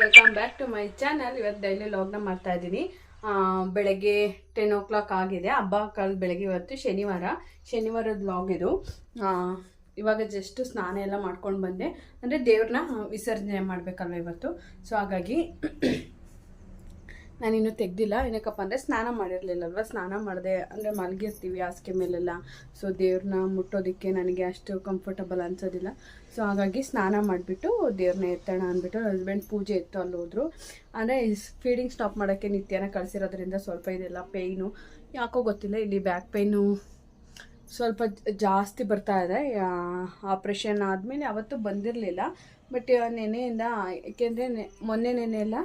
Welcome back to my channel ಇವತ್ತು daily ಲಾಗ್ನ ಮಾಡ್ತಾ ಇದ್ದೀನಿ. ಬೆಳಗ್ಗೆ ಟೆನ್ ಓ ಕ್ಲಾಕ್ ಆಗಿದೆ. ಹಬ್ಬ ಕಾಲ ಬೆಳಗ್ಗೆ ಇವತ್ತು ಶನಿವಾರ. ಶನಿವಾರದ ಲಾಗ್ ಇದು. ಇವಾಗ ಜಸ್ಟ್ ಸ್ನಾನ ಎಲ್ಲ ಮಾಡ್ಕೊಂಡು ಬಂದೆ. ಅಂದರೆ ದೇವ್ರನ್ನ ವಿಸರ್ಜನೆ ಮಾಡಬೇಕಲ್ವ ಇವತ್ತು? ಸೊ ಹಾಗಾಗಿ ನಾನಿನ್ನೂ ತೆಗ್ದಿಲ್ಲ, ಏನಕ್ಕಪ್ಪ ಅಂದರೆ ಸ್ನಾನ ಮಾಡಿರಲಿಲ್ಲಲ್ವ? ಸ್ನಾನ ಮಾಡಿದೆ, ಅಂದರೆ ಮಲಗಿರ್ತೀವಿ ಹಾಸಿಗೆ ಮೇಲೆಲ್ಲ. ಸೊ ದೇವ್ರನ್ನ ಮುಟ್ಟೋದಕ್ಕೆ ನನಗೆ ಅಷ್ಟು ಕಂಫರ್ಟಬಲ್ ಅನ್ಸೋದಿಲ್ಲ. ಸೊ ಹಾಗಾಗಿ ಸ್ನಾನ ಮಾಡಿಬಿಟ್ಟು ದೇವ್ರನ್ನ ಎತ್ತೋಣ ಅಂದ್ಬಿಟ್ಟು ಹಸ್ಬೆಂಡ್ ಪೂಜೆ ಇತ್ತು ಅಲ್ಲಿ ಹೋದರು ಅಂದರೆ ಫೀಡಿಂಗ್ ಸ್ಟಾಪ್ ಮಾಡೋಕ್ಕೆ ನಿತ್ಯನ ಕಳಿಸಿರೋದ್ರಿಂದ ಸ್ವಲ್ಪ ಇದೆಲ್ಲ ಪೇಯ್ನು ಯಾಕೋ ಗೊತ್ತಿಲ್ಲ, ಇಲ್ಲಿ ಬ್ಯಾಕ್ ಪೇಯ್ನು ಸ್ವಲ್ಪ ಜಾಸ್ತಿ ಬರ್ತಾ ಇದೆ. ಆಪ್ರೇಷನ್ ಆದಮೇಲೆ ಅವತ್ತು ಬಂದಿರಲಿಲ್ಲ. ಬಟ್ ನೆನೆಯಿಂದ, ಏಕೆಂದರೆ ಮೊನ್ನೆ ನೆನೆ ಎಲ್ಲ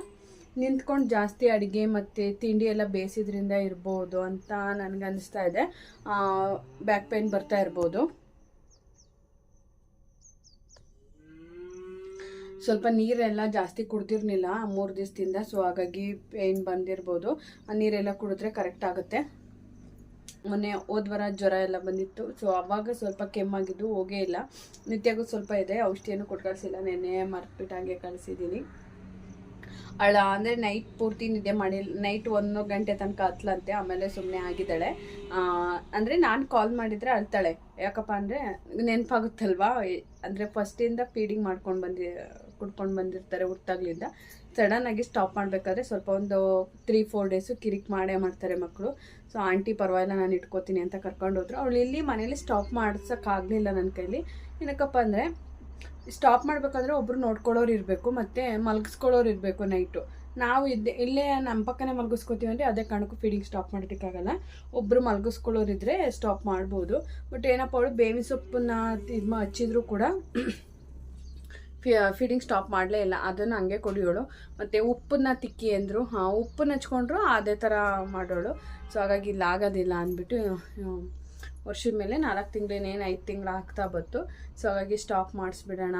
ನಿಂತ್ಕೊಂಡು ಜಾಸ್ತಿ ಅಡುಗೆ ಮತ್ತು ತಿಂಡಿ ಎಲ್ಲ ಬೇಯಿಸಿದ್ರಿಂದ ಇರ್ಬೋದು ಅಂತ ನನಗೆ ಅನಿಸ್ತಾ ಇದೆ ಬ್ಯಾಕ್ ಪೇನ್ ಬರ್ತಾ ಇರ್ಬೋದು. ಸ್ವಲ್ಪ ನೀರೆಲ್ಲ ಜಾಸ್ತಿ ಕುಡ್ದಿರ್ಲಿಲ್ಲ ಮೂರು ದಿವಸದಿಂದ ಸೊ ಹಾಗಾಗಿ ಪೇಯ್ನ್ ಬಂದಿರ್ಬೋದು. ಆ ನೀರೆಲ್ಲ ಕುಡಿದ್ರೆ ಕರೆಕ್ಟ್ ಆಗುತ್ತೆ. ಮೊನ್ನೆ ಹೋದ್ವರ ಜ್ವರ ಎಲ್ಲ ಬಂದಿತ್ತು ಸೊ ಅವಾಗ ಸ್ವಲ್ಪ ಕೆಮ್ಮಾಗಿದ್ದು ಹೋಗೇ ಇಲ್ಲ. ನಿತ್ಯಗೂ ಸ್ವಲ್ಪ ಇದೆ, ಔಷಧಿಯನ್ನು ಕೊಟ್ಟು ಕಳಿಸಿಲ್ಲ ನೆನ್ನೆ ಮರ್ತ್ಬಿಟ್ಟು ಹಾಗೆ ಕಳಿಸಿದ್ದೀನಿ. ಅಳ ಅಂದರೆ ನೈಟ್ ಪೂರ್ತಿ ನಿದ್ದೆ ಮಾಡಿ ನೈಟ್ ಒಂದು ಗಂಟೆ ತನಕ ಹತ್ಲಂತೆ, ಆಮೇಲೆ ಸುಮ್ಮನೆ ಆಗಿದ್ದಾಳೆ. ಅಂದರೆ ನಾನು ಕಾಲ್ ಮಾಡಿದರೆ ಅಳ್ತಾಳೆ. ಯಾಕಪ್ಪ ಅಂದರೆ ನೆನಪಾಗುತ್ತಲ್ವಾ? ಅಂದರೆ ಫಸ್ಟಿಂದ ಫೀಡಿಂಗ್ ಮಾಡ್ಕೊಂಡು ಬಂದಿ, ಕುಡ್ಕೊಂಡು ಬಂದಿರ್ತಾರೆ ಹುಟ್ಟಾಗ್ಲಿಂದ ಸಡನ್ನಾಗಿ ಸ್ಟಾಪ್ ಮಾಡಬೇಕಾದ್ರೆ ಸ್ವಲ್ಪ ಒಂದು ತ್ರೀ ಫೋರ್ ಡೇಸು ಕಿರಿಕ್ ಮಾಡೇ ಮಾಡ್ತಾರೆ ಮಕ್ಕಳು ಸೊ ಆಂಟಿ ಪರವಾಗಿಲ್ಲ, ನಾನು ಇಟ್ಕೋತೀನಿ ಅಂತ ಕರ್ಕೊಂಡು ಹೋದ್ರು. ಅವಳು ಇಲ್ಲಿ ಮನೇಲಿ ಸ್ಟಾಪ್ ಮಾಡ್ಸೋಕ್ಕಾಗಲಿಲ್ಲ ನನ್ನ ಕೈಲಿ. ಏನಕ್ಕಪ್ಪ ಅಂದರೆ ಸ್ಟಾಪ್ ಮಾಡಬೇಕಾದ್ರೆ ಒಬ್ರು ನೋಡ್ಕೊಳ್ಳೋರು ಇರಬೇಕು, ಮತ್ತು ಮಲಗಿಸ್ಕೊಳ್ಳೋರು ಇರಬೇಕು ನೈಟು ನಾವು ಇದ್ದೆ, ಇಲ್ಲೇ ನಮ್ಮ ಪಕ್ಕನೇ ಮಲಗಿಸ್ಕೋತೀವಿ ಅಂದರೆ ಅದೇ ಕಾರಣಕ್ಕೂ ಫೀಡಿಂಗ್ ಸ್ಟಾಪ್ ಮಾಡೋದಕ್ಕಾಗಲ್ಲ. ಒಬ್ಬರು ಮಲಗಿಸ್ಕೊಳ್ಳೋರು ಇದ್ದರೆ ಸ್ಟಾಪ್ ಮಾಡ್ಬೋದು. ಬಟ್ ಏನಪ್ಪ ಅವಳು ಬೇವಿನ ಸೊಪ್ಪನ್ನ ಇದು ಹಚ್ಚಿದ್ರು ಕೂಡ ಫೀಡಿಂಗ್ ಸ್ಟಾಪ್ ಮಾಡಲೇ ಇಲ್ಲ. ಅದನ್ನು ಹಂಗೆ ಕೊಡಿಯೋಳು. ಮತ್ತು ಉಪ್ಪನ್ನ ತಿಕ್ಕಿ ಅಂದರು. ಹಾಂ, ಉಪ್ಪನ್ನ ಹಚ್ಕೊಂಡ್ರು, ಅದೇ ಥರ ಮಾಡೋಳು. ಸೊ ಹಾಗಾಗಿ ಇಲ್ಲಾಗೋದಿಲ್ಲ ಅಂದ್ಬಿಟ್ಟು ವರ್ಷದ ಮೇಲೆ ನಾಲ್ಕು ತಿಂಗಳೇನೇನು ಐದು ತಿಂಗಳು ಆಗ್ತಾ ಬಂತು. ಸೊ ಹಾಗಾಗಿ ಸ್ಟಾಪ್ ಮಾಡಿಸ್ಬಿಡೋಣ.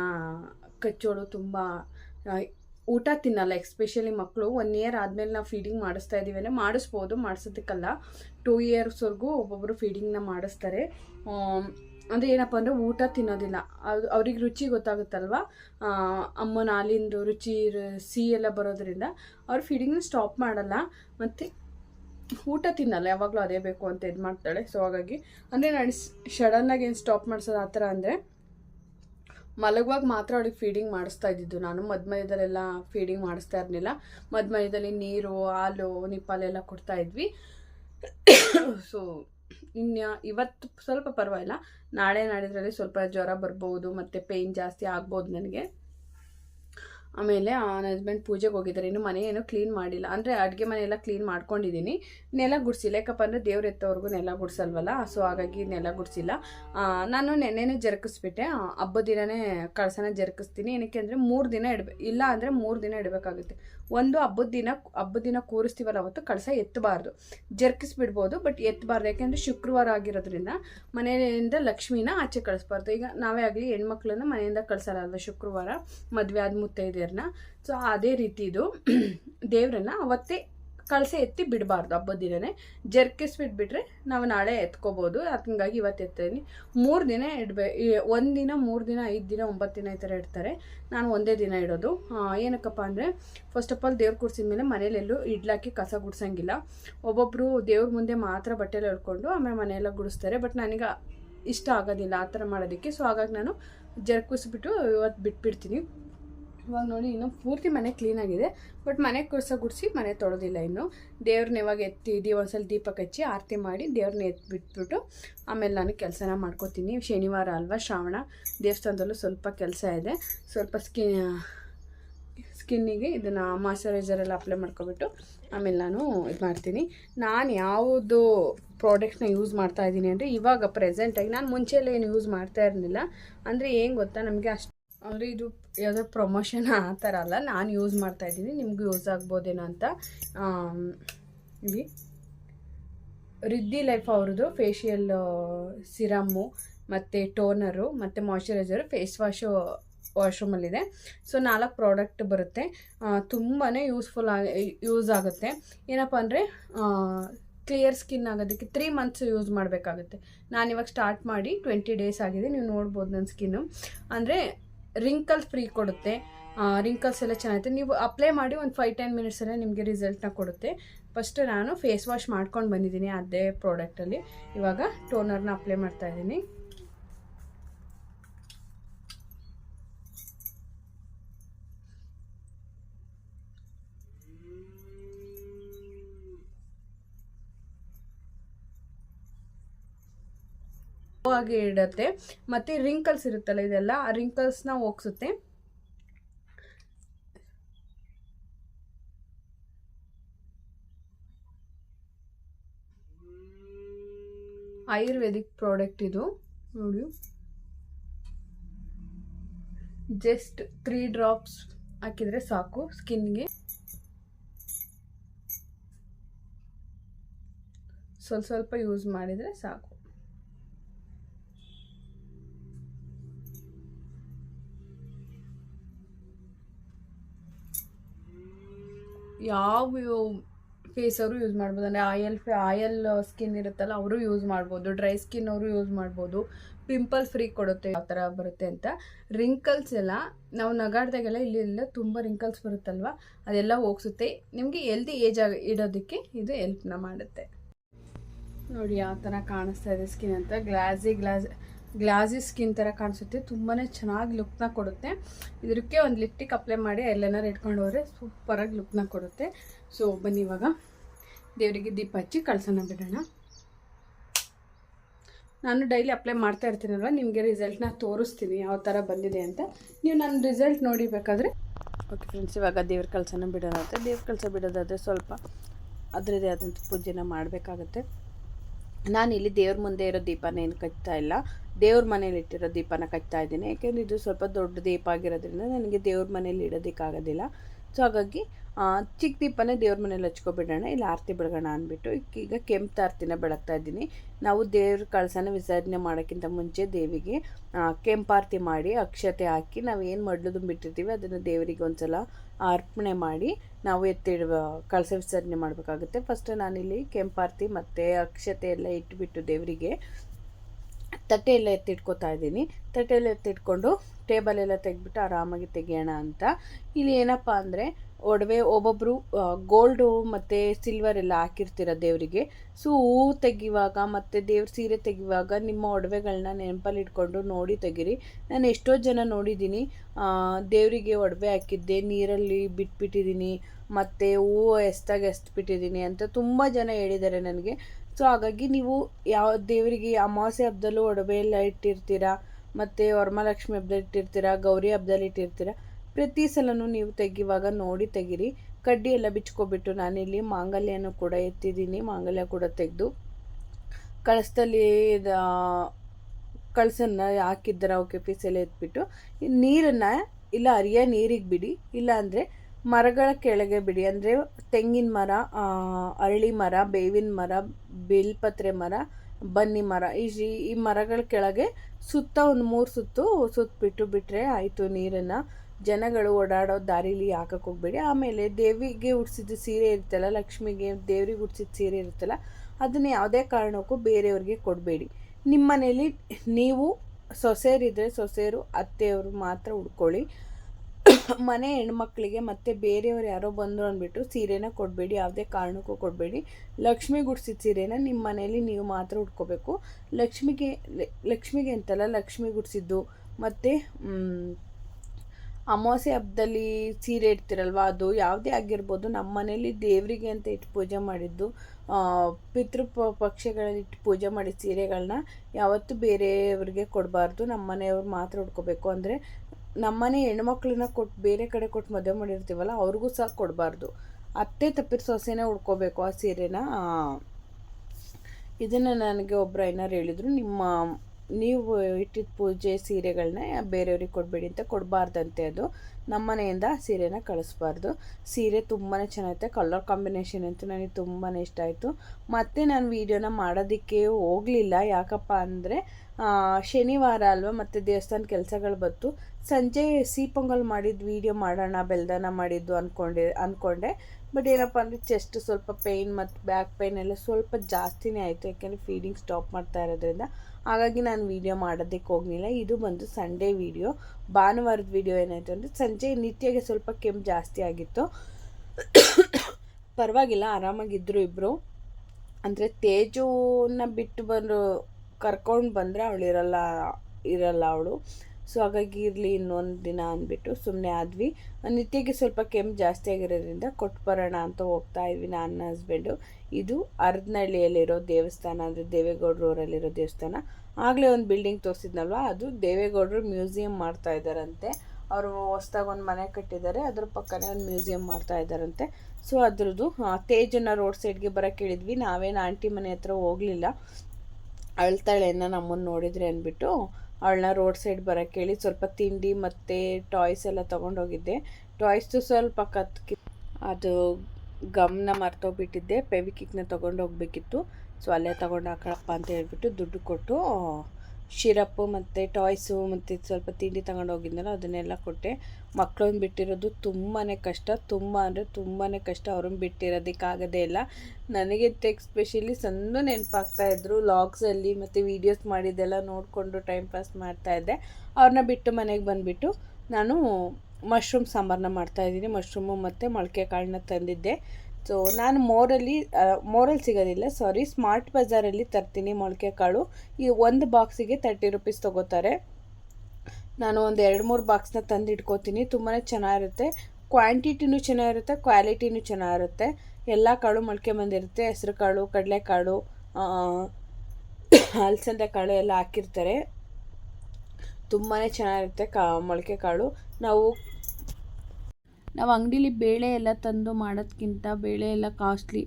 ಕಚ್ಚೋಳು ತುಂಬ ಊಟ ತಿನ್ನಲ್ಲ ಎಕ್ಸ್ಪೆಷಲಿ ಮಕ್ಕಳು ಒನ್ ಇಯರ್ ಆದಮೇಲೆ ನಾವು ಫೀಡಿಂಗ್ ಮಾಡಿಸ್ತಾ ಇದ್ದೀವಿ ಅಂದರೆ ಮಾಡಿಸ್ಬೋದು, ಮಾಡಿಸೋದಕ್ಕಲ್ಲ. ಟೂ ಇಯರ್ಸ್ವರೆಗೂ ಒಬ್ಬೊಬ್ಬರು ಫೀಡಿಂಗ್ನ ಮಾಡಿಸ್ತಾರೆ. ಅಂದರೆ ಏನಪ್ಪ ಅಂದರೆ ಊಟ ತಿನ್ನೋದಿಲ್ಲ. ಅದು ಅವ್ರಿಗೆ ರುಚಿ ಗೊತ್ತಾಗುತ್ತಲ್ವ? ಅಮ್ಮನ ಹಾಲಿಂದು ರುಚಿ ಸಿಹಿ ಎಲ್ಲ ಬರೋದ್ರಿಂದ. ಅವ್ರು ಫೀಡಿಂಗ್ನ ಸ್ಟಾಪ್ ಮಾಡಲ್ಲ. ಮತ್ತು ಊಟ ತಿನ್ನಲ್ಲ, ಯಾವಾಗಲೂ ಅದೇ ಬೇಕು ಅಂತ ಇದು ಮಾಡ್ತಾಳೆ. ಸೊ ಹಾಗಾಗಿ ಅಂದರೆ ನಾನು ಸಡನ್ನಾಗಿ ಏನು ಸ್ಟಾಪ್ ಮಾಡಿಸೋದು ಆ ಥರ ಅಂದರೆ ಮಲಗುವಾಗ ಮಾತ್ರ ಅವಳಿಗೆ ಫೀಡಿಂಗ್ ಮಾಡಿಸ್ತಾ ಇದ್ದಿದ್ದು. ನಾನು ಮಧ್ಯ ಮಧ್ಯದಲ್ಲೆಲ್ಲ ಫೀಡಿಂಗ್ ಮಾಡಿಸ್ತಾ ಇರಲಿಲ್ಲ. ಮಧ್ಯ ನೀರು, ಹಾಲು, ನಿಪ್ಪಾಲೆಲ್ಲ ಕೊಡ್ತಾ ಇದ್ವಿ. ಸೊ ಇನ್ಯ ಇವತ್ತು ಸ್ವಲ್ಪ ಪರವಾಗಿಲ್ಲ. ನಾಳೆ ನಾಡಿದ್ರಲ್ಲಿ ಸ್ವಲ್ಪ ಜ್ವರ ಬರ್ಬೋದು, ಮತ್ತು ಪೇಯ್ನ್ ಜಾಸ್ತಿ ಆಗ್ಬೋದು ನನಗೆ. ಆಮೇಲೆ ನನ್ನ ಹಸ್ಬೆಂಡ್ ಪೂಜೆಗೆ ಹೋಗಿದ್ದಾರೆ. ಇನ್ನು ಮನೆ ಏನು ಕ್ಲೀನ್ ಮಾಡಿಲ್ಲ. ಅಂದರೆ ಅಡುಗೆ ಮನೆಯೆಲ್ಲ ಕ್ಲೀನ್ ಮಾಡ್ಕೊಂಡಿದ್ದೀನಿ. ನೆಲ ಗುಡಿಸಿಲ್ಲ ಯಾಕಪ್ಪ ಅಂದರೆ ದೇವ್ರ ಎತ್ತವ್ರಿಗೂ ನೆಲ ಗುಡಿಸಲ್ವಲ್ಲ? ಸೊ ಹಾಗಾಗಿ ನೆಲ ಗುಡಿಸಿಲ್ಲ. ನಾನು ನೆನ್ನೆನೇ ಜರುಕಿಸ್ಬಿಟ್ಟೆ. ಹಬ್ಬದ ದಿನನೇ ಕಳಸನ ಜರುಕಿಸ್ತೀನಿ. ಏನಕ್ಕೆ ಅಂದರೆ ಮೂರು ದಿನ ಇಡಬೇಕು ಇಲ್ಲ ಅಂದರೆ ಮೂರು ದಿನ ಇಡಬೇಕಾಗುತ್ತೆ. ಒಂದು ಹಬ್ಬದ ದಿನ ಹಬ್ಬದ ದಿನ ಕೂರಿಸ್ತೀವಲ್ಲ ಅವತ್ತು, ಕಳಸ ಎತ್ತಬಾರ್ದು ಜರ್ಕಿಸ್ಬಿಡ್ಬೋದು ಬಟ್ ಎತ್ತಬಾರ್ದು ಯಾಕೆಂದರೆ ಶುಕ್ರವಾರ ಆಗಿರೋದ್ರಿಂದ ಮನೆಯಿಂದ ಲಕ್ಷ್ಮೀನ ಆಚೆ ಕಳಿಸ್ಬಾರ್ದು. ಈಗ ನಾವೇ ಆಗಲಿ ಹೆಣ್ಮಕ್ಳನ್ನ ಮನೆಯಿಂದ ಕಳಿಸಲ್ಲ ಶುಕ್ರವಾರ? ಮದುವೆ ಆದ ಮುತ್ತೈದೆಯರನ್ನ ಸೊ ಅದೇ ರೀತಿ ಇದು ದೇವ್ರನ್ನ ಅವತ್ತೇ ಕಳಸೆ ಎತ್ತಿ ಬಿಡಬಾರ್ದು ಹಬ್ಬದ ದಿನನೇ. ಜರ್ಕಿಸ್ಬಿಟ್ಬಿಟ್ರೆ ನಾವು ನಾಳೆ ಎತ್ಕೋಬೋದು. ಹಂಗಾಗಿ ಇವತ್ತು ಎತ್ತೀನಿ. ಮೂರು ದಿನ ಇಡಬೇ ಒಂದು ದಿನ, ಮೂರು ದಿನ, ಐದು ದಿನ, ಒಂಬತ್ತು ದಿನ ಈ ಥರ ಇಡ್ತಾರೆ. ನಾನು ಒಂದೇ ದಿನ ಇಡೋದು. ಏನಕ್ಕಪ್ಪ ಅಂದರೆ ಫಸ್ಟ್ ಆಫ್ ಆಲ್ ದೇವ್ರು ಕೂರ್ಸಿದ ಮೇಲೆ ಮನೇಲೆಲ್ಲೂ ಇಡ್ಲಾಕಿ ಕಸ ಗುಡ್ಸಂಗಿಲ್ಲ. ಒಬ್ಬೊಬ್ಬರು ದೇವ್ರ ಮುಂದೆ ಮಾತ್ರ ಬಟ್ಟೆಲಿ ಹೇಳ್ಕೊಂಡು ಆಮೇಲೆ ಮನೆಯೆಲ್ಲ ಗುಡಿಸ್ತಾರೆ. ಬಟ್ ನನಗೆ ಇಷ್ಟ ಆಗೋದಿಲ್ಲ ಆ ಥರ ಮಾಡೋದಕ್ಕೆ. ಸೊ ಹಾಗಾಗಿ ನಾನು ಜರ್ಕಿಸ್ಬಿಟ್ಟು ಇವತ್ತು ಬಿಟ್ಬಿಡ್ತೀನಿ. ಇವಾಗ ನೋಡಿ, ಇನ್ನೂ ಪೂರ್ತಿ ಮನೆ ಕ್ಲೀನಾಗಿದೆ ಬಟ್ ಮನೆ ಕುರ್ಸ ಗುಡಿಸಿ ಮನೆ ತೊಡೋದಿಲ್ಲ ಇನ್ನು. ದೇವ್ರನ್ನ ಇವಾಗ ಎತ್ತಿ ದೀಪ ಒಂದ್ಸಲ ದೀಪಕ್ಕೆ ಹಚ್ಚಿ ಆರತಿ ಮಾಡಿ ದೇವ್ರನ್ನ ಎತ್ತಿ ಬಿಟ್ಬಿಟ್ಟು ಆಮೇಲೆ ನಾನು ಕೆಲಸನ ಮಾಡ್ಕೋತೀನಿ. ಶನಿವಾರ ಅಲ್ವಾ ಶ್ರಾವಣ, ದೇವಸ್ಥಾನದಲ್ಲೂ ಸ್ವಲ್ಪ ಕೆಲಸ ಇದೆ. ಸ್ವಲ್ಪ ಸ್ಕಿನ್ ಸ್ಕಿನ್ನಿಗೆ ಇದನ್ನು ಮಾಯ್ಚರೈಸರ್ ಎಲ್ಲ ಅಪ್ಲೈ ಮಾಡ್ಕೊಬಿಟ್ಟು ಆಮೇಲೆ ನಾನು ಇದು ಮಾಡ್ತೀನಿ. ನಾನು ಯಾವುದು ಪ್ರಾಡಕ್ಟ್ನ ಯೂಸ್ ಮಾಡ್ತಾ ಇದ್ದೀನಿ ಅಂದರೆ ಇವಾಗ ಪ್ರೆಸೆಂಟಾಗಿ ನಾನು ಮುಂಚೆಯಲ್ಲೇ ಏನು ಯೂಸ್ ಮಾಡ್ತಾ ಇರಲಿಲ್ಲ. ಅಂದರೆ ಏನು ಗೊತ್ತಾ ನಮಗೆ ಅಷ್ಟು ಅಂದರೆ ಇದು ಯಾವುದೋ ಪ್ರಮೋಷನ್ ಆ ಥರ ಅಲ್ಲ, ನಾನು ಯೂಸ್ ಮಾಡ್ತಾ ಇದ್ದೀನಿ, ನಿಮಗೂ ಯೂಸ್ ಆಗ್ಬೋದೇನೋ ಅಂತ. ಇಲ್ಲಿ ರಿದ್ದಿ ಲೈಫ್ ಅವ್ರದ್ದು ಫೇಶಿಯಲ್ ಸಿರಮ್ಮು ಮತ್ತು ಟೋನರು ಮತ್ತು ಮಾಯ್ಚರೈಸರು ಫೇಸ್ ವಾಶು ವಾಶ್ರೂಮಲ್ಲಿದೆ ಸೊ ನಾಲ್ಕು ಪ್ರಾಡಕ್ಟ್ ಬರುತ್ತೆ. ತುಂಬಾ ಯೂಸ್ಫುಲ್ ಆಗಿ ಯೂಸ್ ಆಗುತ್ತೆ. ಏನಪ್ಪ ಅಂದರೆ ಕ್ಲಿಯರ್ ಸ್ಕಿನ್ ಆಗೋದಕ್ಕೆ ತ್ರೀ ಮಂತ್ಸ್ ಯೂಸ್ ಮಾಡಬೇಕಾಗುತ್ತೆ. ನಾನು ಇವಾಗ ಸ್ಟಾರ್ಟ್ ಮಾಡಿ ಟ್ವೆಂಟಿ ಡೇಸ್ ಆಗಿದೆ, ನೀವು ನೋಡ್ಬೋದು ನನ್ನ ಸ್ಕಿನ್ನು ಅಂದರೆ ರಿಂಕಲ್ ಫ್ರೀ ಕೊಡುತ್ತೆ. ರಿಂಕಲ್ಸ್ ಎಲ್ಲ ಚೆನ್ನಾಗಿದೆ ನೀವು ಅಪ್ಲೈ ಮಾಡಿ ಒಂದು ಫೈವ್ ಟೆನ್ ಮಿನಿಟ್ಸಲ್ಲೇ ನಿಮಗೆ ರಿಸಲ್ಟ್ನ ಕೊಡುತ್ತೆ. ಫಸ್ಟ್ ನಾನು ಫೇಸ್ ವಾಶ್ ಮಾಡ್ಕೊಂಡು ಬಂದಿದ್ದೀನಿ ಅದೇ ಪ್ರಾಡಕ್ಟಲ್ಲಿ ಇವಾಗ ಟೋನರ್ನ ಅಪ್ಲೈ ಮಾಡ್ತಾ ಆಗಿ ಇಡುತ್ತೆ. ಮತ್ತು ರಿಂಕಲ್ಸ್ ಇರುತ್ತಲ್ಲ, ಇದೆಲ್ಲ ಆ ರಿಂಕಲ್ಸ್ನ ಹೋಗ್ಸುತ್ತೆ. ಆಯುರ್ವೇದಿಕ್ ಪ್ರಾಡಕ್ಟ್ ಇದು. ನೋಡಿ. ಜಸ್ಟ್ ತ್ರೀ ಡ್ರಾಪ್ಸ್ ಹಾಕಿದರೆ ಸಾಕು ಸ್ಕಿನ್ಗೆ. ಸ್ವಲ್ಪ ಸ್ವಲ್ಪ ಯೂಸ್ ಮಾಡಿದರೆ ಸಾಕು. ಯಾವ ಫೇಸ್ ಅವರು ಯೂಸ್ ಮಾಡ್ಬೋದು. ಅಂದರೆ ಆಯಲ್ ಫೇ ಆಯಲ್ ಸ್ಕಿನ್ ಇರುತ್ತಲ್ಲ, ಅವರು ಯೂಸ್ ಮಾಡ್ಬೋದು. ಡ್ರೈ ಸ್ಕಿನ್ ಅವರು ಯೂಸ್ ಮಾಡ್ಬೋದು. ಪಿಂಪಲ್ ಫ್ರೀ ಕೊಡುತ್ತೆ, ಯಾವ ಥರ ಬರುತ್ತೆ ಅಂತ. ರಿಂಕಲ್ಸ್ ಎಲ್ಲ, ನಾವು ನಗಾಡ್ದಾಗೆಲ್ಲ ಇಲ್ಲಿ ಎಲ್ಲ ತುಂಬ ರಿಂಕಲ್ಸ್ ಬರುತ್ತಲ್ವ? ಅದೆಲ್ಲ ಹೋಗ್ಸುತ್ತೆ. ನಿಮಗೆ ಎಲ್ದಿ ಏಜ್ ಆಗಿ, ಇಡೋದಕ್ಕೆ ಇದು ಎಲ್ಪ್ನ ಮಾಡುತ್ತೆ. ನೋಡಿ ಯಾವ ಥರ ಕಾಣಿಸ್ತಾ ಇದೆ ಸ್ಕಿನ್ ಅಂತ. ಗ್ಲಾಸಿ ಗ್ಲಾಸ್ ಗ್ಲಾಸಿ ಸ್ಕಿನ್ ಥರ ಕಾಣಿಸುತ್ತೆ. ತುಂಬಾ ಚೆನ್ನಾಗಿ ಲುಕ್ನ ಕೊಡುತ್ತೆ. ಇದಕ್ಕೆ ಒಂದು ಲಿಪ್ಟಿಕ್ ಅಪ್ಲೈ ಮಾಡಿ ಎಲ್ಲೇನಾರು ಇಟ್ಕೊಂಡು ಹೋದರೆ ಸೂಪರಾಗಿ ಲುಕ್ನ ಕೊಡುತ್ತೆ. ಸೊ ಬನ್ನಿ ಇವಾಗ. ದೇವರಿಗೆ ದೀಪ ಹಚ್ಚಿ ಕಳ್ಸೋಣ ಬಿಡೋಣ. ನಾನು ಡೈಲಿ ಅಪ್ಲೈ ಮಾಡ್ತಾ ಇರ್ತೀನಲ್ವ? ನಿಮಗೆ ರಿಸಲ್ಟ್ನ ತೋರಿಸ್ತೀನಿ ಯಾವ ಥರ ಬಂದಿದೆ ಅಂತ. ನೀವು ನನ್ನ ರಿಸಲ್ಟ್ ನೋಡಿಬೇಕಾದ್ರೆ ಓಕೆ ಫ್ರೆಂಡ್ಸ್ ಇವಾಗ ದೇವ್ರ ಕಳ್ಸೋಣ ಅಂತ ದೇವ್ರ ಕಳ್ಸ ಬಿಡೋದಾದರೆ ಸ್ವಲ್ಪ ಅದರದೇ ಆದಂಥ ಪೂಜೆನ ಮಾಡಬೇಕಾಗತ್ತೆ. ಇಲ್ಲಿ ದೇವ್ರ ಮುಂದೆ ಇರೋ ದೀಪನ ಏನು ಕಚ್ತಾ ಇಲ್ಲ. ದೇವ್ರ ಮನೇಲಿ ಇಟ್ಟಿರೋ ದೀಪನ ಕಟ್ತಾ ಇದ್ದೀನಿ. ಯಾಕೆಂದರೆ ಇದು ಸ್ವಲ್ಪ ದೊಡ್ಡ ದೀಪ ಆಗಿರೋದ್ರಿಂದ ನನಗೆ ದೇವ್ರ ಮನೇಲಿ ಇಡೋದಕ್ಕಾಗೋದಿಲ್ಲ ಸೊ ಹಾಗಾಗಿ ಚಿಕ್ಕ ದೀಪನೇ ದೇವ್ರ ಮನೇಲಿ ಹಚ್ಕೊಬಿಡೋಣ, ಇಲ್ಲಿ ಆರತಿ ಬೆಳಗೋಣ ಅಂದ್ಬಿಟ್ಟು ಈಗ ಕೆಂಪು ಆರತಿನ ಬೆಳಗ್ತಾ ಇದ್ದೀನಿ. ನಾವು ದೇವ್ರ ಕಳಸನ ವಿಸರ್ಜನೆ ಮಾಡೋಕ್ಕಿಂತ ಮುಂಚೆ ದೇವಿಗೆ ಕೆಂಪಾರತಿ ಮಾಡಿ ಅಕ್ಷತೆ ಹಾಕಿ ನಾವು ಏನು ಮಡ್ಲು ಬಿಟ್ಟಿರ್ತೀವಿ, ಅದನ್ನು ದೇವರಿಗೆ ಒಂದ್ಸಲ ಅರ್ಪಣೆ ಮಾಡಿ ನಾವು ಎತ್ತಿಡುವ, ಕಳಸ ವಿಸರ್ಜನೆ ಮಾಡಬೇಕಾಗುತ್ತೆ. ಫಸ್ಟ್ ನಾನಿಲ್ಲಿ ಕೆಂಪಾರತಿ ಮತ್ತು ಅಕ್ಷತೆ ಎಲ್ಲ ಇಟ್ಬಿಟ್ಟು ದೇವರಿಗೆ ತಟ್ಟೆ ಎಲ್ಲ ಎತ್ತಿಟ್ಕೋತಾ ಇದ್ದೀನಿ. ತಟ್ಟೆಯಲ್ಲ ಎತ್ತಿಟ್ಕೊಂಡು ಟೇಬಲೆಲ್ಲ ತೆಗೆದ್ಬಿಟ್ಟು ಆರಾಮಾಗಿ ತೆಗೆಯೋಣ ಅಂತ. ಇಲ್ಲಿ ಏನಪ್ಪ ಅಂದರೆ ಒಡವೆ ಒಬ್ಬೊಬ್ಬರು ಗೋಲ್ಡು ಮತ್ತು ಸಿಲ್ವರ್ ಎಲ್ಲ ಹಾಕಿರ್ತೀರ ದೇವರಿಗೆ. ಸೊ ಹೂವು ತೆಗಿವಾಗ ಮತ್ತು ದೇವ್ರ ಸೀರೆ ತೆಗಿವಾಗ ನಿಮ್ಮ ಒಡವೆಗಳನ್ನ ನೆನಪಲ್ಲಿ ಇಟ್ಕೊಂಡು ನೋಡಿ ತೆಗಿರಿ. ನಾನು ಎಷ್ಟೋ ಜನ ನೋಡಿದ್ದೀನಿ ದೇವರಿಗೆ ಒಡವೆ ಹಾಕಿದ್ದೆ, ನೀರಲ್ಲಿ ಬಿಟ್ಬಿಟ್ಟಿದ್ದೀನಿ, ಮತ್ತು ಹೂವು ಎಸ್ತಾಗ ಎಸ್ಬಿಟ್ಟಿದ್ದೀನಿ ಅಂತ ತುಂಬ ಜನ ಹೇಳಿದ್ದಾರೆ ನನಗೆ. ಸೊ ಹಾಗಾಗಿ ನೀವು ಯಾವ ದೇವರಿಗೆ ಅಮಾವಾಸ್ಯೆ ಹಬ್ಬದಲ್ಲೂ ಒಡವೆ ಎಲ್ಲ ಇಟ್ಟಿರ್ತೀರ, ಮತ್ತು ವರಮಹಾಲಕ್ಷ್ಮಿ ಹಬ್ಬದಲ್ಲಿ ಇಟ್ಟಿರ್ತೀರಾ, ಗೌರಿ ಹಬ್ಬದಲ್ಲಿ ಇಟ್ಟಿರ್ತೀರಾ, ಪ್ರತಿ ಸಲನೂ ನೀವು ತೆಗಿವಾಗ ನೋಡಿ ತೆಗಿರಿ. ಕಡ್ಡಿ ಎಲ್ಲ ಬಿಚ್ಕೊಬಿಟ್ಟು ನಾನಿಲ್ಲಿ ಮಾಂಗಲ್ಯನೂ ಕೂಡ ಎತ್ತಿದ್ದೀನಿ, ಮಾಂಗಲ್ಯ ಕೂಡ ತೆಗೆದು. ಕಳಸದಲ್ಲಿ ಕಳಸನ್ನ ಹಾಕಿದ್ದರ ಅವಕ್ಕೆ ಪೀಸೆಲ್ಲ ಎತ್ಬಿಟ್ಟು, ನೀರನ್ನು ಇಲ್ಲ ಅರಿಯ ನೀರಿಗೆ ಬಿಡಿ ಇಲ್ಲ ಅಂದರೆ ಮರಗಳ ಕೆಳಗೆ ಬಿಡಿ. ಅಂದರೆ ತೆಂಗಿನ ಮರ ಅರಳಿ ಮರ, ಬೇವಿನ ಮರ, ಬಿಲ್ಪತ್ರೆ ಮರ, ಬನ್ನಿ ಮರ. ಈ ಈ ಮರಗಳ ಕೆಳಗೆ ಸುತ್ತ ಒಂದು ಮೂರು ಸುತ್ತು ಸುತ್ತಬಿಟ್ಟು ಬಿಟ್ಟರೆ ಆಯಿತು ನೀರನ್ನು. ಜನಗಳು ಓಡಾಡೋ ದಾರಿಲಿ ಹಾಕಕ್ಕೆ ಹೋಗ್ಬೇಡಿ. ಆಮೇಲೆ ದೇವಿಗೆ ಉಡ್ಸಿದ ಸೀರೆ ಇರುತ್ತಲ್ಲ, ಲಕ್ಷ್ಮಿಗೆ ದೇವ್ರಿಗೆ ಉಡ್ಸಿದ ಸೀರೆ ಇರುತ್ತಲ್ಲ, ಅದನ್ನು ಯಾವುದೇ ಕಾರಣಕ್ಕೂ ಬೇರೆಯವ್ರಿಗೆ ಕೊಡಬೇಡಿ. ನಿಮ್ಮ ಮನೇಲಿ ನೀವು ಸೊಸೆಯರಿದ್ದರೆ ಸೊಸೆಯರು, ಅತ್ತೆಯವರು ಮಾತ್ರ ಉಡ್ಕೊಳ್ಳಿ. ಮನೆ ಹೆಣ್ಮಕ್ಳಿಗೆ ಮತ್ತೆ ಬೇರೆಯವ್ರು ಯಾರೋ ಬಂದರು ಅಂದ್ಬಿಟ್ಟು ಸೀರೆನ ಕೊಡಬೇಡಿ, ಯಾವುದೇ ಕಾರಣಕ್ಕೂ ಕೊಡಬೇಡಿ. ಲಕ್ಷ್ಮಿ ಗುಡ್ಸಿದ ಸೀರೆನ ನಿಮ್ಮ ಮನೇಲಿ ನೀವು ಮಾತ್ರ ಉಟ್ಕೋಬೇಕು. ಲಕ್ಷ್ಮಿಗೆ ಲಕ್ಷ್ಮಿಗೆ ಅಂತಲ್ಲ, ಲಕ್ಷ್ಮಿ ಗುಡ್ಸಿದ್ದು. ಮತ್ತು ಅಮಾವಾಸ್ಯೆ ಹಬ್ಬದಲ್ಲಿ ಸೀರೆ ಇಡ್ತಿರಲ್ವ, ಅದು ಯಾವುದೇ ಆಗಿರ್ಬೋದು. ನಮ್ಮ ಮನೇಲಿ ದೇವರಿಗೆ ಅಂತ ಇಟ್ಟು ಪೂಜೆ ಮಾಡಿದ್ದು ಪಿತೃ ಪಕ್ಷಗಳಲ್ಲಿ ಇಟ್ಟು ಪೂಜೆ ಮಾಡಿದ ಸೀರೆಗಳನ್ನ ಯಾವತ್ತೂ ಬೇರೆಯವ್ರಿಗೆ ಕೊಡಬಾರ್ದು. ನಮ್ಮ ಮನೆಯವ್ರು ಮಾತ್ರ ಉಟ್ಕೋಬೇಕು. ಅಂದರೆ ನಮ್ಮನೆ ಹೆಣ್ಮಕ್ಳನ್ನ ಕೊಟ್ಟು ಬೇರೆ ಕಡೆ ಕೊಟ್ಟು ಮದುವೆ ಮಾಡಿರ್ತೀವಲ್ಲ, ಅವ್ರಿಗೂ ಸಹ ಕೊಡಬಾರ್ದು. ಅತ್ತೆ ತಪ್ಪಿರ ಸೊಸೆನೇ ಉಡ್ಕೋಬೇಕು ಆ ಸೀರೆನ. ಇದನ್ನು ನನಗೆ ಒಬ್ಬರು ಏನಾರು ಹೇಳಿದರು, ನಿಮ್ಮ, ನೀವು ಇಟ್ಟಿದ್ದ ಪೂಜೆ ಸೀರೆಗಳನ್ನ ಬೇರೆಯವ್ರಿಗೆ ಕೊಡಬೇಡಿ ಅಂತ ಕೊಡಬಾರ್ದಂತೆ ಅದು. ನಮ್ಮನೆಯಿಂದ ಸೀರೆನ ಕಳಿಸ್ಬಾರ್ದು. ಸೀರೆ ತುಂಬಾ ಚೆನ್ನಾಗಿದೆ ಕಲರ್ ಕಾಂಬಿನೇಷನ್ ಅಂತೂ ನನಗೆ ತುಂಬಾ ಇಷ್ಟ ಆಯಿತು. ಮತ್ತು ನಾನು ವೀಡಿಯೋನ ಮಾಡೋದಕ್ಕೆ ಹೋಗಲಿಲ್ಲ, ಯಾಕಪ್ಪ ಅಂದರೆ ಶನಿವಾರ ಅಲ್ವಾ ಮತ್ತು ದೇವಸ್ಥಾನ ಕೆಲಸಗಳು ಬಂತು. ಸಂಜೆ ಸಿಹಿ ಪೊಂಗಲ್ ಮಾಡಿದ್ದು ವೀಡಿಯೋ ಮಾಡೋಣ, ಬೆಲ್ದಾನ ಮಾಡಿದ್ದು ಅಂದ್ಕೊಂಡೆ ಅಂದ್ಕೊಂಡೆ ಬಟ್ ಏನಪ್ಪ ಅಂದರೆ ಚೆಸ್ಟ್ ಸ್ವಲ್ಪ ಪೇಯ್ನ್ ಮತ್ತು ಬ್ಯಾಕ್ ಪೇಯ್ನ್ ಎಲ್ಲ ಸ್ವಲ್ಪ ಜಾಸ್ತಿನೇ ಆಯಿತು. ಯಾಕೆಂದರೆ ಫೀಡಿಂಗ್ ಸ್ಟಾಪ್ ಮಾಡ್ತಾ ಇರೋದ್ರಿಂದ. ಹಾಗಾಗಿ ನಾನು ವೀಡಿಯೋ ಮಾಡೋದಕ್ಕೆ ಹೋಗಲಿಲ್ಲ. ಇದು ಬಂದು ಸಂಡೇ ವೀಡಿಯೋ ಭಾನುವಾರದ ವೀಡಿಯೋ ಏನಾಯಿತು ಅಂದರೆ ಸಂಜೆ ನಿತ್ಯಗೆ ಸ್ವಲ್ಪ ಕೆಮ್ಮು ಜಾಸ್ತಿ ಆಗಿತ್ತು. ಪರವಾಗಿಲ್ಲ ಆರಾಮಾಗಿದ್ದರು ಇಬ್ಬರು ಅಂದರೆ ತೇಜುನ ಬಿಟ್ಟು ಬಂದು ಕರ್ಕೊಂಡು ಬಂದರೆ ಅವಳು ಇರಲ್ಲ ಇರಲ್ಲ ಅವಳು. ಸೊ ಹಾಗಾಗಿ ಇರಲಿ ಇನ್ನೊಂದು ದಿನ ಅಂದ್ಬಿಟ್ಟು ಸುಮ್ಮನೆ ಆದ್ವಿ. ನಿತ್ಯಗೆ ಸ್ವಲ್ಪ ಕೆಮ್ಮು ಜಾಸ್ತಿ ಆಗಿರೋದ್ರಿಂದ ಕೊಟ್ಟು ಬರೋಣ ಅಂತ ಹೋಗ್ತಾ ಇದ್ವಿ ನನ್ನ ಹಸ್ಬೆಂಡು ಇದು ಅರ್ಧನಹಳ್ಳಿಯಲ್ಲಿರೋ ದೇವಸ್ಥಾನ, ಅಂದರೆ ದೇವೇಗೌಡರು ಅವರಲ್ಲಿರೋ ದೇವಸ್ಥಾನ. ಆಗಲೇ ಒಂದು ಬಿಲ್ಡಿಂಗ್ ತೋರಿಸಿದ್ನಲ್ವ? ಅದು ದೇವೇಗೌಡರು ಮ್ಯೂಸಿಯಂ ಮಾಡ್ತಾ ಇದ್ದಾರಂತೆ. ಅವರು ಹೊಸ್ದಾಗಿ ಒಂದು ಮನೆ ಕಟ್ಟಿದ್ದಾರೆ. ಅದ್ರ ಪಕ್ಕನೇ ಒಂದು ಮ್ಯೂಸಿಯಂ ಮಾಡ್ತಾ ಇದ್ದಾರಂತೆ. ಸೊ ಅದ್ರದ್ದು ತೇಜನ ರೋಡ್ ಸೈಡ್ಗೆ ಬರೋಕ್ಕೆ ಹೇಳಿದ್ವಿ. ನಾವೇನು ಆಂಟಿ ಮನೆ ಹತ್ರ ಹೋಗಲಿಲ್ಲ. ಅಳ್ತಾಳೆ ಏನೋ ನಮ್ಮನ್ನು ನೋಡಿದರೆ ಅಂದ್ಬಿಟ್ಟು ಅವಳನ್ನ ರೋಡ್ ಸೈಡ್ ಬರೋಕ್ಕೆ ಹೇಳಿ ಸ್ವಲ್ಪ ತಿಂಡಿ ಮತ್ತು ಟಾಯ್ಸ್ ಎಲ್ಲ ತೊಗೊಂಡೋಗಿದ್ದೆ. ಟಾಯ್ಸ್ದು ಸ್ವಲ್ಪ ಕತ್ಕಿ ಅದು ಗಮ್ನ ಮರ್ತೋಗ್ಬಿಟ್ಟಿದ್ದೆ. ಪೆವಿಕಿಕ್ನ ತೊಗೊಂಡೋಗ್ಬೇಕಿತ್ತು. ಸೊ ಅಲ್ಲೇ ತೊಗೊಂಡು ಹಾಕಳಪ್ಪ ಅಂತ ಹೇಳ್ಬಿಟ್ಟು ದುಡ್ಡು ಕೊಟ್ಟು ಶಿರಪ್ಪು ಮತ್ತು ಟಾಯ್ಸು ಮತ್ತು ಸ್ವಲ್ಪ ತಿಂಡಿ ತಗೊಂಡು ಹೋಗಿದ್ನಲ್ಲ, ಅದನ್ನೆಲ್ಲ ಕೊಟ್ಟೆ. ಮಕ್ಕಳನ್ನ ಬಿಟ್ಟಿರೋದು ತುಂಬಾ ಕಷ್ಟ. ತುಂಬ ಅಂದರೆ ತುಂಬಾ ಕಷ್ಟ ಅವ್ರನ್ನ ಬಿಟ್ಟಿರೋದಕ್ಕಾಗದೇ ಇಲ್ಲ. ನನಗೆ ಎಸ್ಪೆಷಲಿ ಸಂದು ನೆನಪಾಗ್ತಾಯಿದ್ರು ಲಾಗ್ಸಲ್ಲಿ ಮತ್ತು ವೀಡಿಯೋಸ್ ಮಾಡಿದ್ದೆಲ್ಲ ನೋಡಿಕೊಂಡು ಟೈಮ್ ಪಾಸ್ ಮಾಡ್ತಾಯಿದ್ದೆ ಅವ್ರನ್ನ ಬಿಟ್ಟು ಮನೆಗೆ ಬಂದುಬಿಟ್ಟು ನಾನು ಮಶ್ರೂಮ್ ಸಾಂಬಾರನ್ನ ಮಾಡ್ತಾಯಿದ್ದೀನಿ ಮಶ್ರೂಮು ಮತ್ತು ಮೊಳಕೆ ಕಾಳನ್ನ ತಂದಿದ್ದೆ. ಸೊ ನಾನು ಮೋರಲ್ಲಿ ಮೋರಲ್ಲಿ ಸಿಗೋದಿಲ್ಲ. ಸಾರಿ ಸ್ಮಾರ್ಟ್ ಬಜಾರಲ್ಲಿ ತರ್ತೀನಿ ಮೊಳಕೆ ಕಾಳು. ಈ ಒಂದು ಬಾಕ್ಸಿಗೆ ತರ್ಟಿ ರುಪೀಸ್ ತೊಗೋತಾರೆ. ನಾನು ಒಂದು ಎರಡು ಮೂರು ಬಾಕ್ಸ್ನ ತಂದು ಇಟ್ಕೋತೀನಿ. ತುಂಬಾ ಚೆನ್ನಾಗಿರುತ್ತೆ. ಕ್ವಾಂಟಿಟಿನೂ ಚೆನ್ನಾಗಿರುತ್ತೆ ಕ್ವಾಲಿಟಿನೂ ಚೆನ್ನಾಗಿರುತ್ತೆ. ಎಲ್ಲ ಕಾಳು ಮೊಳಕೆ ಬಂದಿರುತ್ತೆ. ಹೆಸರು ಕಾಳು ಕಡಲೆಕಾಳು ಅಲಸಂದೆ ಕಾಳು ಎಲ್ಲ ಹಾಕಿರ್ತಾರೆ. ತುಂಬಾ ಚೆನ್ನಾಗಿರುತ್ತೆ ಕಾ, ಮೊಳಕೆ ಕಾಳು. ನಾವು ನಾವು ಅಂಗಡೀಲಿ ಬೇಳೆ ಎಲ್ಲ ತಂದು ಮಾಡೋದ್ಕಿಂತ ಬೇಳೆ ಎಲ್ಲ ಕಾಸ್ಟ್ಲಿ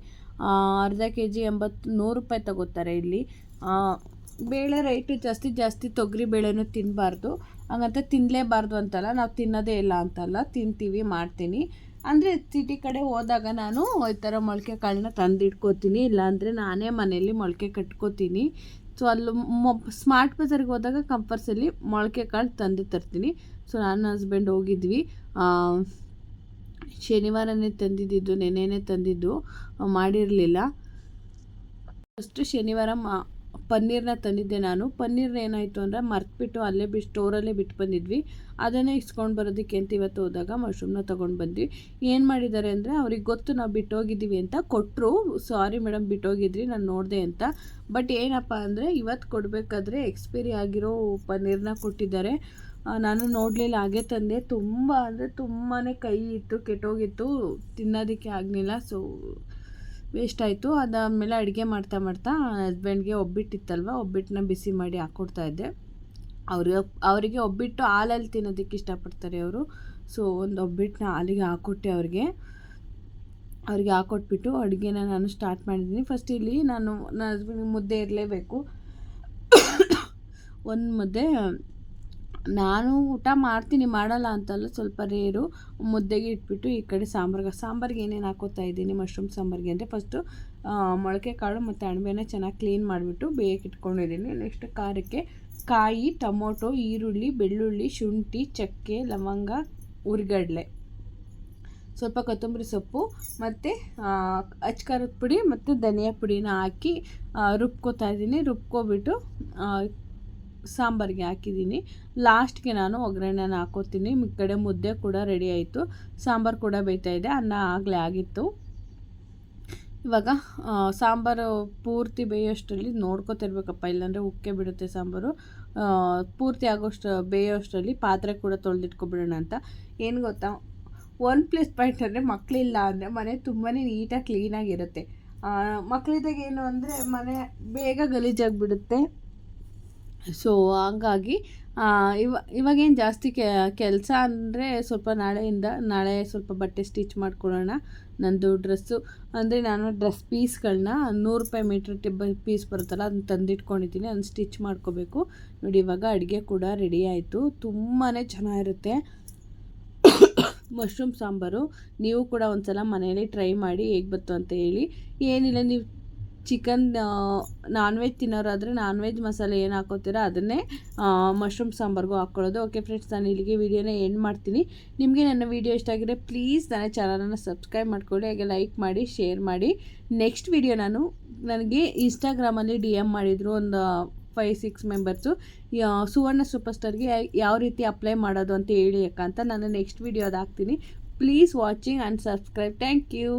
ಅರ್ಧ ಕೆ ಜಿ ಎಂಬತ್ತು, ನೂರು ರೂಪಾಯಿ ತಗೋತಾರೆ ಇಲ್ಲಿ. ಬೇಳೆ ರೇಟು ಜಾಸ್ತಿ ಜಾಸ್ತಿ ತೊಗರಿ ಬೇಳೆನೂ ತಿನ್ನಬಾರ್ದು ಹಂಗಂತ ತಿನ್ನಲೇಬಾರ್ದು ಅಂತಲ್ಲ, ನಾವು ತಿನ್ನೋದೇ ಇಲ್ಲ ಅಂತಲ್ಲ, ತಿಂತೀವಿ, ಮಾಡ್ತೀನಿ. ಅಂದರೆ ಸಿಟಿ ಕಡೆ ಹೋದಾಗ ನಾನು ಈ ಥರ ಮೊಳಕೆ ಕಾಳನ್ನ ತಂದಿಟ್ಕೋತೀನಿ, ಇಲ್ಲಾಂದರೆ ನಾನೇ ಮನೆಯಲ್ಲಿ ಮೊಳಕೆ ಕಟ್ಕೋತೀನಿ. ಸೊ ಅಲ್ಲಿ ಮೊ ಸ್ಮಾರ್ಟ್ ಬಜಾರ್ಗೆ ಹೋದಾಗ ಕಂಪಲ್ಸರಿ ಮೊಳಕೆ ಕಾಳು ತಂದು ತರ್ತೀನಿ. ಸೊ ನನ್ನ ಹಸ್ಬೆಂಡ್ ಹೋಗಿದ್ವಿ. ಶನಿವಾರನೇ ತಂದಿದ್ದು ನೆನೆಯೇ ತಂದಿದ್ದು ಮಾಡಿರಲಿಲ್ಲ. ಫಸ್ಟು ಶನಿವಾರ ಮಾ ಪನ್ನೀರನ್ನ ತಂದಿದ್ದೆ ನಾನು. ಪನ್ನೀರ್ ಏನಾಯಿತು ಅಂದರೆ ಮರ್ತ್ಬಿಟ್ಟು ಅಲ್ಲೇ ಬಿ ಸ್ಟೋರಲ್ಲೇ ಬಿಟ್ಟು ಬಂದಿದ್ವಿ. ಅದನ್ನೇ ಇಸ್ಕೊಂಡು ಬರೋದಕ್ಕೆ ಅಂತ ಇವತ್ತು ಹೋದಾಗ ಮಶ್ರೂಮ್ನ ತೊಗೊಂಡು ಬಂದ್ವಿ. ಏನು ಮಾಡಿದ್ದಾರೆ ಅಂದರೆ ಅವ್ರಿಗೆ ಗೊತ್ತು ನಾವು ಬಿಟ್ಟೋಗಿದ್ದೀವಿ ಅಂತ ಕೊಟ್ಟರು ಸಾರಿ ಮೇಡಮ್ ಬಿಟ್ಟೋಗಿದ್ರಿ, ನಾನು ನೋಡಿದೆ ಅಂತ. ಬಟ್ ಏನಪ್ಪ ಅಂದರೆ ಇವತ್ತು ಕೊಡಬೇಕಾದ್ರೆ ಎಕ್ಸ್ಪೈರಿ ಆಗಿರೋ ಪನ್ನೀರನ್ನ ಕೊಟ್ಟಿದ್ದಾರೆ. ನಾನು ನೋಡಲಿಲ್ಲ. ಹಾಗೆ ತಂದೆ ತುಂಬ, ಅಂದರೆ ತುಂಬಾ ಕೈ ಇತ್ತು, ಕೆಟ್ಟೋಗಿತ್ತು. ತಿನ್ನೋದಕ್ಕೆ ಆಗಲಿಲ್ಲ. ಸೊ ವೇಸ್ಟ್ ಆಯಿತು. ಅದಾದಮೇಲೆ ಅಡುಗೆ ಮಾಡ್ತಾ ಮಾಡ್ತಾ ಹಸ್ಬೆಂಡ್ಗೆ ಒಬ್ಬಿಟ್ಟಿತ್ತಲ್ವ? ಒಬ್ಬಿಟ್ಟನ್ನ ಬಿಸಿ ಮಾಡಿ ಹಾಕ್ಕೊಡ್ತಾಯಿದ್ದೆ ಅವ್ರಿಗೆ ಅವರಿಗೆ ಒಬ್ಬಿಟ್ಟು ಹಾಲಲ್ಲಿ ತಿನ್ನೋದಕ್ಕೆ ಇಷ್ಟಪಡ್ತಾರೆ ಅವರು. ಸೊ ಒಂದು ಒಬ್ಬಿಟ್ಟನ್ನ ಹಾಲಿಗೆ ಹಾಕ್ಕೊಟ್ಟೆ ಅವ್ರಿಗೆ. ಅವ್ರಿಗೆ ಹಾಕ್ಕೊಟ್ಬಿಟ್ಟು ಅಡುಗೆನ ನಾನು ಸ್ಟಾರ್ಟ್ ಮಾಡಿದ್ದೀನಿ. ಫಸ್ಟ್ ಇಲ್ಲಿ ನಾನು, ನನ್ನ ಹಸ್ಬೆಂಡ್ಗೆ ಮುದ್ದೆ ಇರಲೇಬೇಕು. ಒಂದು ಮುದ್ದೆ ನಾನು ಊಟ ಮಾಡ್ತೀನಿ, ಮಾಡಲ್ಲ ಅಂತಲ್ಲ ಸ್ವಲ್ಪ ರೇರು, ಮುದ್ದೆಗೆ ಇಟ್ಬಿಟ್ಟು ಈ ಕಡೆ ಸಾಂಬಾರ್ಗೆ ಸಾಂಬಾರ್ಗೆ ಏನೇನು ಹಾಕೋತಾ ಇದ್ದೀನಿ ಮಶ್ರೂಮ್ ಸಾಂಬಾರ್ಗೆ ಅಂದರೆ ಫಸ್ಟು ಮೊಳಕೆ ಕಾಳು ಮತ್ತು ಅಣಬೆನ ಚೆನ್ನಾಗಿ ಕ್ಲೀನ್ ಮಾಡಿಬಿಟ್ಟು ಬೇಯಕ್ಕೆ ಇಟ್ಕೊಂಡಿದ್ದೀನಿ. ನೆಕ್ಸ್ಟ್ ಖಾರಕ್ಕೆ ಕಾಯಿ, ಟೊಮೊಟೊ, ಈರುಳ್ಳಿ, ಬೆಳ್ಳುಳ್ಳಿ, ಶುಂಠಿ, ಚಕ್ಕೆ, ಲವಂಗ, ಉರ್ಗಡ್ಲೆ. ಸ್ವಲ್ಪ ಕೊತ್ತಂಬರಿ ಸೊಪ್ಪು ಮತ್ತು ಅಚ್ಕಾರದ ಪುಡಿ ಮತ್ತು ಧನಿಯಾ ಪುಡಿನ ಹಾಕಿ ರುಬ್ಕೋತಾ ಇದ್ದೀನಿ. ರುಬ್ಕೊಬಿಟ್ಟು ಸಾಂಬಾರಿಗೆ ಹಾಕಿದ್ದೀನಿ. ಲಾಸ್ಟ್ಗೆ ನಾನು ಒಗ್ಗರಣೆನ ಹಾಕೋತೀನಿ. ಈ ಕಡೆ ಮುದ್ದೆ ಕೂಡ ರೆಡಿ ಆಯಿತು. ಸಾಂಬಾರು ಕೂಡ ಬೇಯ್ತಾ ಇದೆ. ಅನ್ನ ಆಗಲೇ ಆಗಿತ್ತು. ಇವಾಗ ಸಾಂಬಾರು ಪೂರ್ತಿ ಬೇಯೋಷ್ಟರಲ್ಲಿ ನೋಡ್ಕೊತಿರ್ಬೇಕಪ್ಪ. ಇಲ್ಲಾಂದರೆ ಉಕ್ಕೆ ಬಿಡುತ್ತೆ ಸಾಂಬಾರು. ಪೂರ್ತಿ ಆಗೋಷ್ಟು ಬೇಯೋಷ್ಟರಲ್ಲಿ ಪಾತ್ರೆ ಕೂಡ ತೊಳೆದಿಟ್ಕೊಬಿಡೋಣ ಅಂತ. ಏನು ಗೊತ್ತಾ? ಒನ್ ಪ್ಲಸ್ ಪಾಯಿಂಟ್ ಅಂದರೆ ಮಕ್ಕಳಿಲ್ಲ ಅಂದರೆ ಮನೆ ತುಂಬಾ ನೀಟಾಗಿ ಕ್ಲೀನಾಗಿರುತ್ತೆ. ಮಕ್ಕಳಿದ್ದಾಗ ಏನು ಅಂದರೆ ಮನೆ ಬೇಗ ಗಲೀಜಾಗಿಬಿಡುತ್ತೆ. ಸೊ ಹಾಗಾಗಿ ಇವ, ಇವಾಗೇನು ಜಾಸ್ತಿ ಕೆಲಸ ಅಂದರೆ ಸ್ವಲ್ಪ ನಾಳೆಯಿಂದ, ನಾಳೆ ಸ್ವಲ್ಪ ಬಟ್ಟೆ ಸ್ಟಿಚ್ ಮಾಡ್ಕೊಳ್ಳೋಣ, ನಂದು ಡ್ರೆಸ್ಸು ಅಂದರೆ ನಾನು ಡ್ರೆಸ್ ಪೀಸ್ಗಳನ್ನ ನೂರು ರೂಪಾಯಿ ಮೀಟ್ರ್ ಟಿಬ್ಬ ಪೀಸ್ ಬರುತ್ತಲ್ಲ, ಅದನ್ನ ತಂದಿಟ್ಕೊಂಡಿದ್ದೀನಿ, ಅದನ್ನ ಸ್ಟಿಚ್ ಮಾಡ್ಕೋಬೇಕು. ನೋಡಿ, ಇವಾಗ ಅಡುಗೆ ಕೂಡ ರೆಡಿ ಆಯಿತು. ತುಂಬಾ ಚೆನ್ನಾಗಿರುತ್ತೆ. ಮಶ್ರೂಮ್ ಸಾಂಬಾರು. ನೀವು ಕೂಡ ಒಂದು ಸಲ ಮನೆಯಲ್ಲಿ ಟ್ರೈ ಮಾಡಿ ಹೇಗೆ ಬಂತು ಅಂತ ಹೇಳಿ. ಏನಿಲ್ಲ, ನೀವು ಚಿಕನ್ ನಾನ್ ವೆಜ್ ತಿನ್ನೋರಾದರೆ ನಾನ್ ವೆಜ್ ಮಸಾಲೆ ಏನು ಹಾಕೋತೀರೋ ಅದನ್ನೇ ಮಶ್ರೂಮ್ ಸಾಂಬಾರ್ಗೂ ಹಾಕ್ಕೊಳ್ಳೋದು ಓಕೆ ಫ್ರೆಂಡ್ಸ್ ನಾನು ಇಲ್ಲಿಗೆ ವೀಡಿಯೋನ ಎಂಡ್ ಮಾಡ್ತೀನಿ. ನಿಮಗೆ ನನ್ನ ವೀಡಿಯೋ ಇಷ್ಟ ಆಗಿದೆ ಪ್ಲೀಸ್ ನನ್ನ ಚಾನಲನ್ನು ಸಬ್ಸ್ಕ್ರೈಬ್ ಮಾಡ್ಕೊಳ್ಳಿ, ಹಾಗೆ ಲೈಕ್ ಮಾಡಿ ಶೇರ್ ಮಾಡಿ. ನೆಕ್ಸ್ಟ್ ವೀಡಿಯೋ ನಾನು ನನಗೆ ಇನ್ಸ್ಟಾಗ್ರಾಮಲ್ಲಿ ಡಿ ಎಂ ಮಾಡಿದರು ಒಂದು five six members Suvarna super ಸ್ಟಾರ್ಗೆ ಯಾವ ರೀತಿ ಅಪ್ಲೈ ಮಾಡೋದು ಅಂತ ಹೇಳಿ ಅಕ್ಕ ಅಂತ ನಾನು ನೆಕ್ಸ್ಟ್ ವೀಡಿಯೋದು ಹಾಕ್ತೀನಿ. Please watching and subscribe thank you